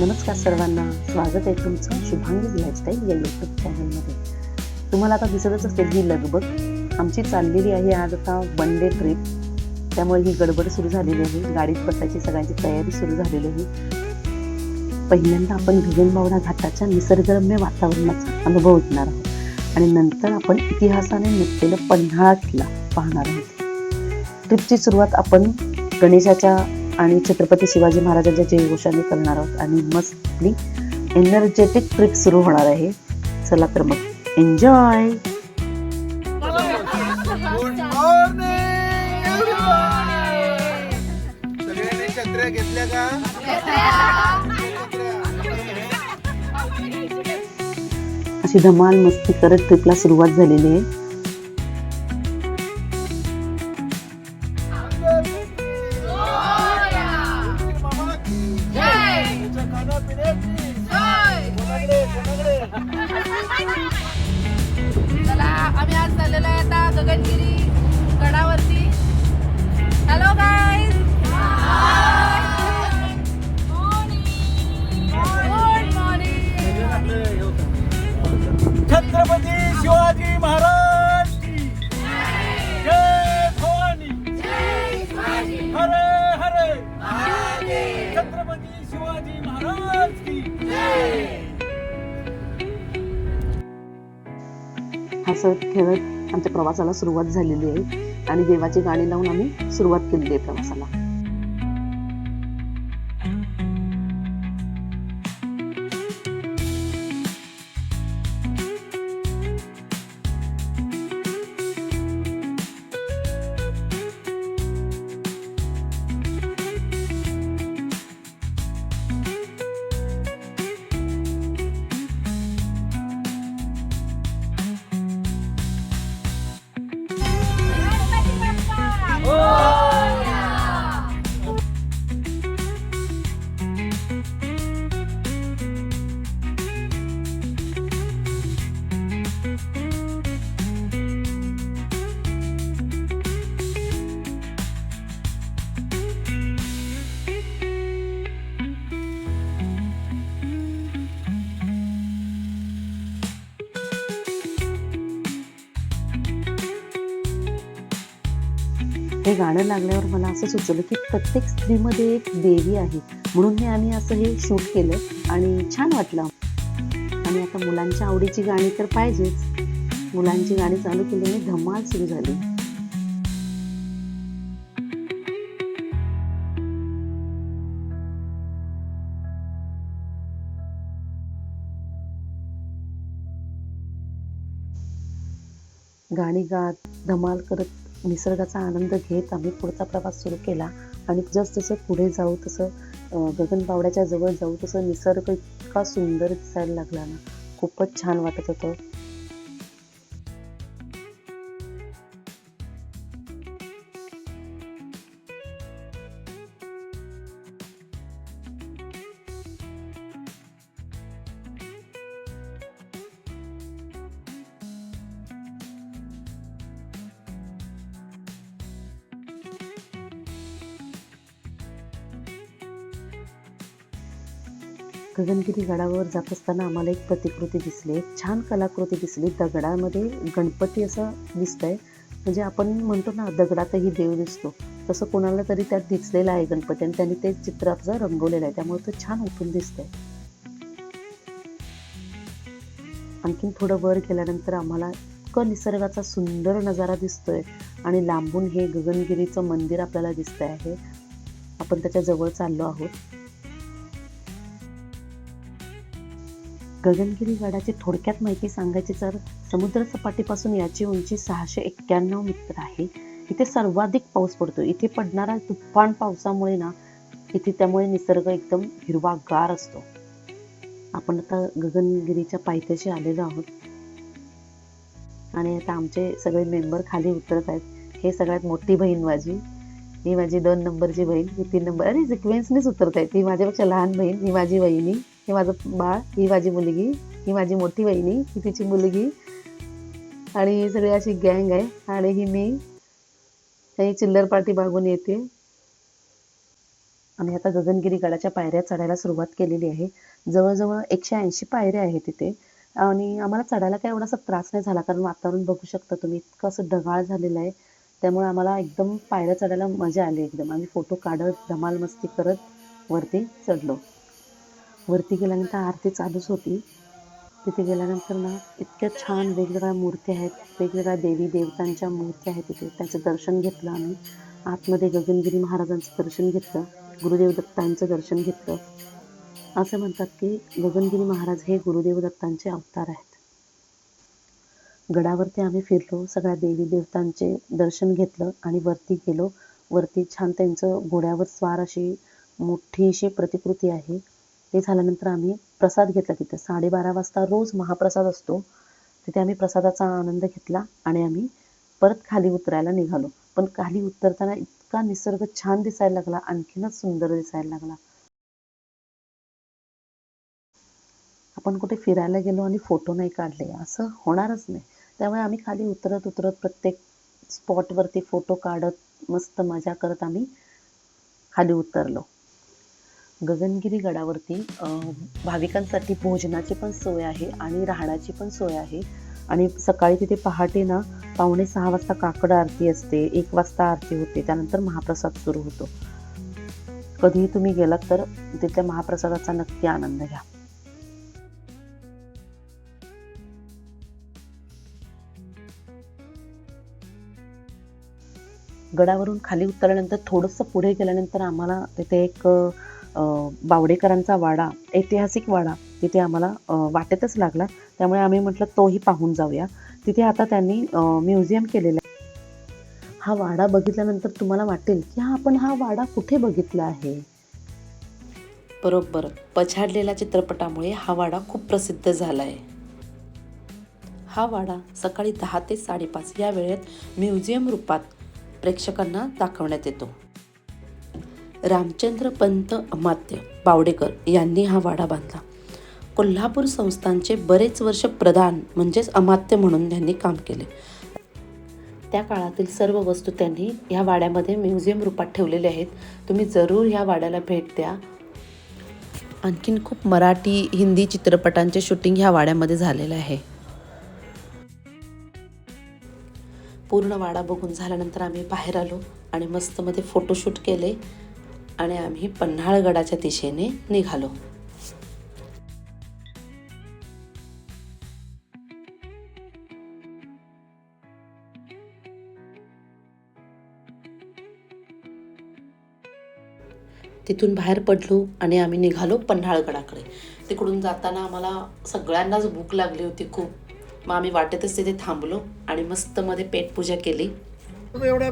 नमस्कार सर्वांना. स्वागत आहे तुमचं. शुभांगी लाईफस्टाईल या यूट्यूब चॅनलमध्ये तुम्हाला आता दिसतच असेल ही लगबग. आमची चाललेली आहे आज आता वन डे ट्रिप त्यामुळे ही गडबड सुरू झालेली आहे. गाडीत बसायची सगळ्यांची तयारी सुरू झालेली आहे. पहिल्यांदा आपण गगनबावडा घाटाच्या निसर्गरम्य वातावरणाचा अनुभव घेणार आहोत. आणि नंतर आपण इतिहासाने नसलेलं पन्हाळा किल्ला पाहणार आहोत. ट्रिपची सुरुवात आपण गणेशाच्या आणि छत्रपती शिवाजी महाराजांच्या जयघोषाने करणार आहोत. आणि मस्तली एनर्जेटिक ट्रिप सुरू होणार आहे. चला तर मग एन्जॉय घेतल्या का? अशी धमाल मस्ती करत ट्रिपला सुरुवात झालेली आहे. चाललेलो आहे आता गगनगिरी गडावरती. हॅलो मॉर्निंग छत्रपती शिवाजी महाराज की जय भवानी. हरे हरे. छत्रपती शिवाजी महाराज की हसत खेळत आमच्या प्रवासाला सुरुवात झालेली आहे. आणि देवाची गाणी लावून आम्ही सुरुवात केलेली आहे प्रवासाला. हे गाणं लागल्यावर मला असं सुचलं की प्रत्येक स्त्रीमध्ये एक देवी आहे. म्हणून मी आम्ही असं हे शूट केलं आणि छान वाटलं. आणि आता मुलांच्या आवडीची गाणी तर पाहिजेच. मुलांची गाणी चालू केल्याने धमाल सुरू झाली. गाणी गात धमाल करत निसर्गाचा आनंद घेत आम्ही पुढचा प्रवास सुरू केला. आणि जसजसं पुढे जाऊ तसं गगनबावड्याच्या जवळ जाऊ तसं निसर्ग इतका सुंदर दिसायला लागला ना. खूपच छान वाटत होतं. गगनगिरी गडावर जात असताना आम्हाला एक प्रतिकृती दिसली. एक छान कलाकृती दिसली. दगडामध्ये गणपती असं दिसतंय. म्हणजे आपण म्हणतो ना दगडातही देव दिसतो. तसं कोणाला तरी त्यात दिसलेलं आहे गणपती आणि त्यांनी ते चित्र आपलं रंगवलेलं आहे. त्यामुळे तो छान उठून दिसतंय. आणखीन थोडं वर गेल्यानंतर आम्हाला इतकं निसर्गाचा सुंदर नजारा दिसतोय. आणि लांबून हे गगनगिरीचं मंदिर आपल्याला दिसतंय आहे. आपण त्याच्याजवळ चाललो आहोत. गगनगिरी गडाची थोडक्यात माहिती सांगायची तर समुद्र सपाटीपासून याची उंची सहाशे एक्क्याण्णव मीटर आहे. इथे सर्वाधिक पाऊस पडतो. इथे पडणारा तुफान पावसामुळे ना इथे त्यामुळे निसर्ग एकदम हिरवागार असतो. आपण आता गगनगिरीच्या पायथ्याशी आलेलो आहोत. आणि आता आमचे सगळे मेंबर खाली उतरत आहेत. हे सगळ्यात मोठी बहीण माझी. ही माझी दोन नंबरची बहीण. ही तीन नंबर. अरे सिक्वेन्सनेच उतरत आहे ती माझ्यापेक्षा लहान बहीण. ही माझी वहिनी. हे माझं बाळ ही माझी मुलगी ही माझी मोठी बहिणी ही तिची मुलगी आणि ही सगळी अशी गँग आहे आणि ही मी ही चिल्लर पार्टी मागून येते. आम्ही आता गगनगिरी गडाच्या पायऱ्या चढायला सुरुवात केलेली आहे. जवळजवळ एकशे ऐंशी पायऱ्या आहेत तिथे. आणि आम्हाला चढायला काय एवढासा त्रास नाही झाला कारण वातावरण बघू शकता तुम्ही इतकं असं ढगाळ झालेलं आहे. त्यामुळे आम्हाला एकदम पायऱ्या चढायला मजा आली एकदम. आम्ही फोटो काढत धमाल मस्ती करत वरती चढलो. वरती गेल्यानंतर आरती चालूच होती. तिथे गेल्यानंतर ना इतक्या छान वेगवेगळ्या मूर्ती आहेत. वेगवेगळ्या देवी देवतांच्या मूर्ती आहेत तिथे. त्याचं दर्शन घेतलं आम्ही. आतमध्ये गगनगिरी महाराजांचं दर्शन घेतलं. गुरुदेव दत्तांचं दर्शन घेतलं. असं म्हणतात की गगनगिरी महाराज हे गुरुदेव दत्तांचे अवतार आहेत. गडावरती आम्ही फिरलो. सगळ्या देवी देवतांचे दर्शन घेतलं आणि वरती गेलो. वरती छान त्यांचं घोड्यावर स्वार अशी मोठीशी प्रतिकृती आहे. ते झाल्यानंतर आम्ही प्रसाद घेतला तिथे. साडेबारा वाजता रोज महाप्रसाद असतो. तिथे आम्ही प्रसादाचा आनंद घेतला आणि आम्ही परत खाली उतरायला निघालो. पण खाली उतरताना इतका निसर्ग छान दिसायला लागला आणखीनच सुंदर दिसायला लागला. आपण कुठे फिरायला गेलो आणि फोटो नाही काढले असं होणारच नाही. त्यामुळे आम्ही खाली उतरत उतरत प्रत्येक स्पॉटवरती फोटो काढत मस्त मजा करत आम्ही खाली उतरलो. गगनगिरी गडावरती अं, भाविकांसाठी भोजनाची पण सोय आहे आणि राहण्याची पण सोय आहे. आणि सकाळी तिथे पहाटे ना पावणे सहा वाजता काकड आरती असते एक वाजता आरती होते त्यानंतर महाप्रसाद सुरू होतो. कधीही तुम्ही गेलात तर तिथल्या महाप्रसादाचा नक्की आनंद घ्या. गडावरून खाली उतरल्यानंतर थोडंसं पुढे गेल्यानंतर आम्हाला तिथे एक बावडेकरांचा वाडा ऐतिहासिक वाडा तिथे आम्हाला वाटेतच लागला. त्यामुळे आम्ही म्हटलं तोही पाहून जाऊया. तिथे आता त्यांनी म्युझियम केलेलं आहे. हा वाडा बघितल्यानंतर तुम्हाला वाटेल की हा आपण हा वाडा कुठे बघितला आहे? बरोबर. पछाडलेल्या चित्रपटामुळे हा वाडा खूप प्रसिद्ध झाला आहे हा वाडा सकाळी दहा ते साडेपाच या वेळेत म्युझियम रूपात प्रेक्षकांना दाखवण्यात येतो. रामचंद्र पंत अमात्य बावडेकर यांनी हा वाडा बांधला. कोल्हापूर संस्थांचे बरेच वर्ष प्रधान म्हणजेच अमात्य म्हणून त्यांनी काम केले. त्या काळातील सर्व वस्तू त्यांनी ह्या वाड्यामध्ये म्युझियम रूपात ठेवलेल्या आहेत. तुम्ही जरूर ह्या वाड्याला भेट द्या. आणखीन खूप मराठी हिंदी चित्रपटांचे शूटिंग ह्या वाड्यामध्ये झालेलं आहे. पूर्ण वाडा बघून झाल्यानंतर आम्ही बाहेर आलो आणि मस्तमध्ये फोटोशूट केले. आणि आम्ही पन्हाळगडाच्या दिशेने निघालो. तिथून बाहेर पडलो आणि आम्ही निघालो पन्हाळगडाकडे. तिकडून जाताना आम्हाला सगळ्यांनाच भूक लागली होती खूप. मग आम्ही वाटेतच तिथे थांबलो आणि मस्त मध्ये पेटपूजा केली. एवढ्या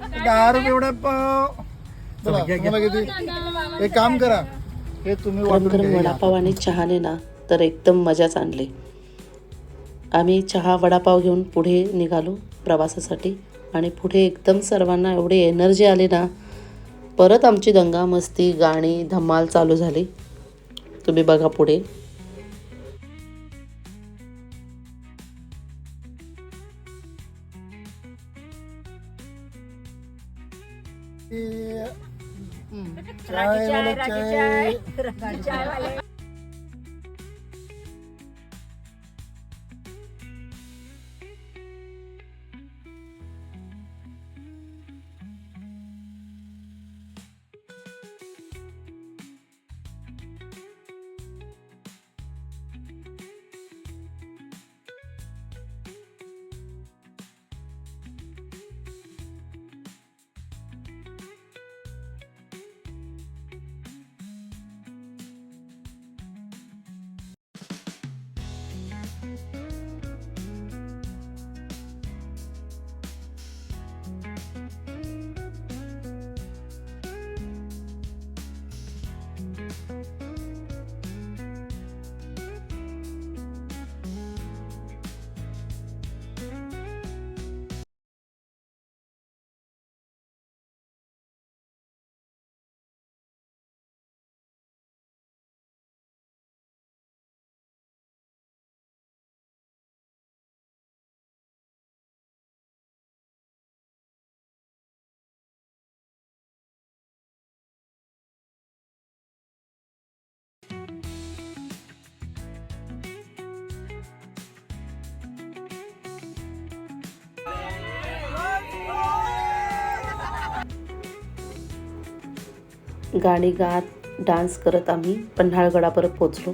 दहा रुपये एवढा पाव चला तुम्हाला किती? एक काम करा. हे तुम्ही गरम वाटून गरम घ्या. वडापाव आणि चहाने ना तर एकदम मजाच आणली. आम्ही चहा वडापाव घेऊन पुढे निघालो प्रवासासाठी. आणि पुढे एकदम सर्वांना एवढी एनर्जी आली ना परत आमची दंगा मस्ती गाणी धमाल चालू झाली. तुम्ही बघा पुढे. चाय वाला चाय. गाणी गात डान्स करत आम्ही पन्हाळगडापर्यंत पोचलो.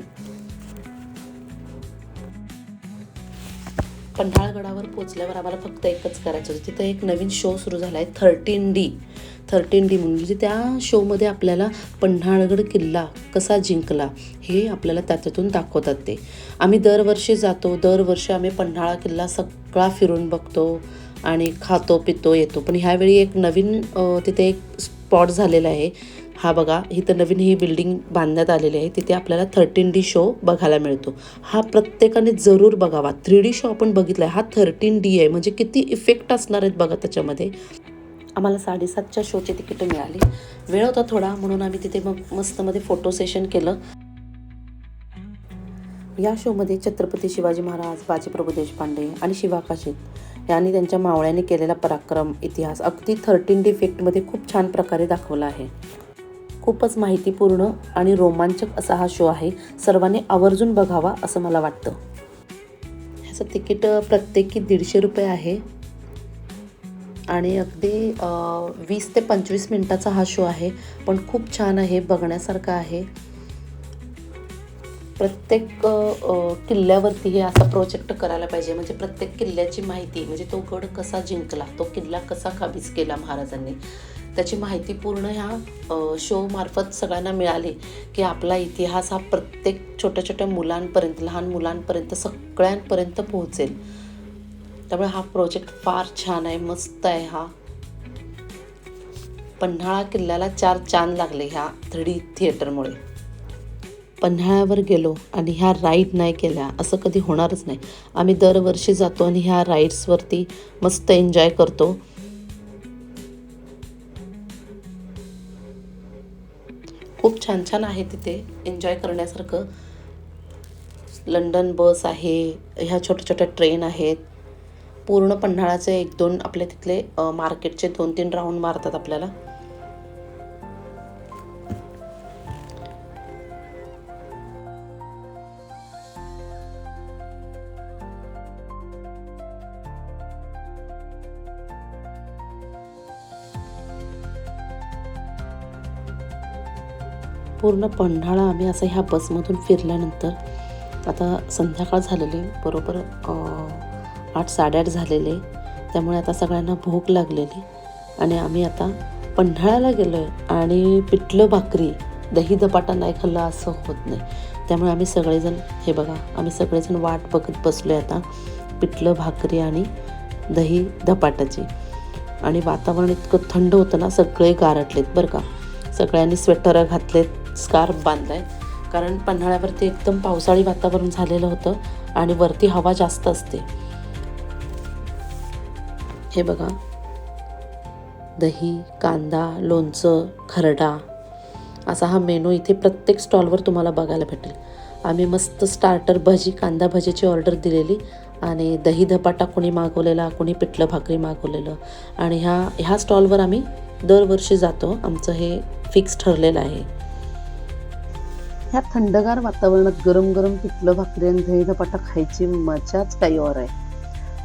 पन्हाळगडावर पोचल्यावर आम्हाला फक्त एकच करायचं होतं. तिथं एक नवीन शो सुरू झाला आहे थर्टीन डी थर्टीन डी म्हणून. म्हणजे त्या शोमध्ये आपल्याला पन्हाळगड किल्ला कसा जिंकला हे आपल्याला त्याच्यातून दाखवतात ते. आम्ही दरवर्षी जातो दरवर्षी आम्ही पन्हाळा किल्ला सगळा फिरून बघतो आणि खातो पितो येतो. पण ह्यावेळी एक नवीन तिथे एक स्पॉट झालेला आहे. हा बघा इथं नवीन ही बिल्डिंग बांधण्यात आलेली आहे. तिथे आपल्याला थर्टीन डी शो बघायला मिळतो. हा प्रत्येकाने जरूर बघावा. थ्री डी शो आपण बघितला आहे हा थर्टीन डी आहे. म्हणजे किती इफेक्ट असणार आहेत बघा त्याच्यामध्ये. आम्हाला साडेसातच्या शोची तिकीटं मिळाली. वेळ होता थोडा म्हणून आम्ही तिथे मग मस्तमध्ये फोटो सेशन केलं. या शोमध्ये छत्रपती शिवाजी महाराज बाजीप्रभू देशपांडे आणि शिवाकाशीत यांनी त्यांच्या मावळ्याने केलेला पराक्रम इतिहास अगदी थर्टीन डी इफेक्टमध्ये खूप छान प्रकारे दाखवला आहे. खूपच माहितीपूर्ण आणि रोमांचक असा हा शो आहे. सर्वांनी आवर्जून बघावा असं मला वाटतं. ह्याचं तिकीट प्रत्येकी दीडशे रुपये आहे. आणि अगदी वीस ते पंचवीस मिनटाचा हा शो आहे. पण खूप छान आहे बघण्यासारखा आहे. प्रत्येक किल्ल्यावरती हे असा प्रोजेक्ट करायला पाहिजे. म्हणजे प्रत्येक किल्ल्याची माहिती म्हणजे तो गड कसा जिंकला तो किल्ला कसा काबीज केला महाराजांनी. त्याची माहिती पूर्ण ह्या शोमार्फत सगळ्यांना मिळाली की आपला इतिहास हा प्रत्येक छोट्या छोट्या मुलांपर्यंत लहान मुलांपर्यंत सगळ्यांपर्यंत पोहोचेल. त्यामुळे हा प्रोजेक्ट फार छान आहे मस्त आहे हा. पन्हाळा किल्ल्याला चार चांद लागले ह्या थ्री डी थिएटरमुळे. पन्हाळ्यावर गेलो आणि ह्या राईड नाही केल्या असं कधी होणारच नाही. आम्ही दरवर्षी जातो आणि ह्या राईड्सवरती मस्त एन्जॉय करतो. खूप छान छान आहे तिथे. एन्जॉय करण्यासारखं. लंडन बस आहे ह्या छोट्या छोट्या ट्रेन आहेत. पूर्ण पन्हाळाचे एक दोन आपल्या तिथले मार्केटचे दोन तीन राऊंड मारतात आपल्याला. पूर्ण पन्हाळा आम्ही असं ह्या बसमधून फिरल्यानंतर आता संध्याकाळ झालेली बरोबर आठ साडेआठ झालेले त्यामुळे आता सगळ्यांना भूक लागलेली आणि आम्ही आता पन्हाळ्याला गेलो आहे आणि पिठलं भाकरी दही धपाटा नाही खाल्ला असं होत नाही. त्यामुळे आम्ही सगळेजण हे बघा आम्ही सगळेजण वाट बघत बसलो आहे आता पिठलं भाकरी आणि दही धपाटाची आणि वातावरण इतकं थंड होतं ना सगळे गारटलेत बरं का. सगळ्यांनी स्वेटर घातलेत स्कार्फ बांधलाय. कारण पन्हाळ्यावरती एकदम पावसाळी वातावरण झालेलं होतं आणि वरती हवा जास्त असते. हे बघा. दही कांदा लोणचं खरडा असा हा मेनू इथे प्रत्येक स्टॉलवर तुम्हाला बघायला भेटेल. आम्ही मस्त स्टार्टर भजी कांदा भजीची ऑर्डर दिलेली आणि दही धपाटा कोणी मागवलेला कोणी पिठलं भाकरी मागवलेलं. आणि ह्या ह्या स्टॉलवर आम्ही दरवर्षी जातो. आमचं हे फिक्स ठरलेलं आहे. ह्या थंडगार वातावरणात गरम गरम पिठलं भाकरी आणि दही धपाटा खायची मजाच काही और आहे.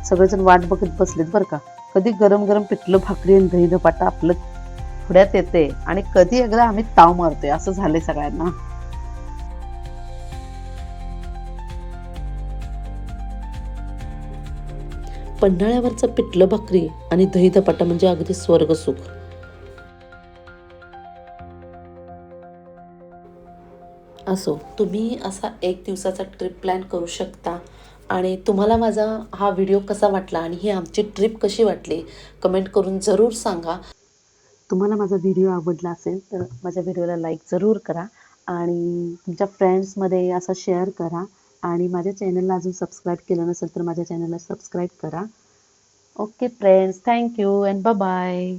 सगळेजण वाट बघत बसलेत बरं का. कधी गरम गरम पिठलं भाकरी आणि दही धपाटा आपलं पुढ्यात येते आणि कधी एकदा आम्ही ताव मारतोय असं झालंय सगळ्यांना. पन्हाळ्यावरचं पिठलं भाकरी आणि दही धपाटा म्हणजे अगदी स्वर्गसुख. असो तुम्ही असा एक दिवसाचा ट्रिप प्लॅन करू शकता. आणि तुम्हाला माझा हा व्हिडिओ कसा वाटला आणि ही आमची ट्रिप कशी वाटली कमेंट करून जरूर सांगा. तुम्हाला माझा व्हिडिओ आवडला असेल तर माझ्या व्हिडिओला लाईक जरूर करा आणि तुमच्या फ्रेंड्समध्ये असा शेअर करा. आणि माझ्या चॅनलला अजून सबस्क्राईब केलं नसेल तर माझ्या चॅनलला सबस्क्राईब करा. Okay friends thank you and bye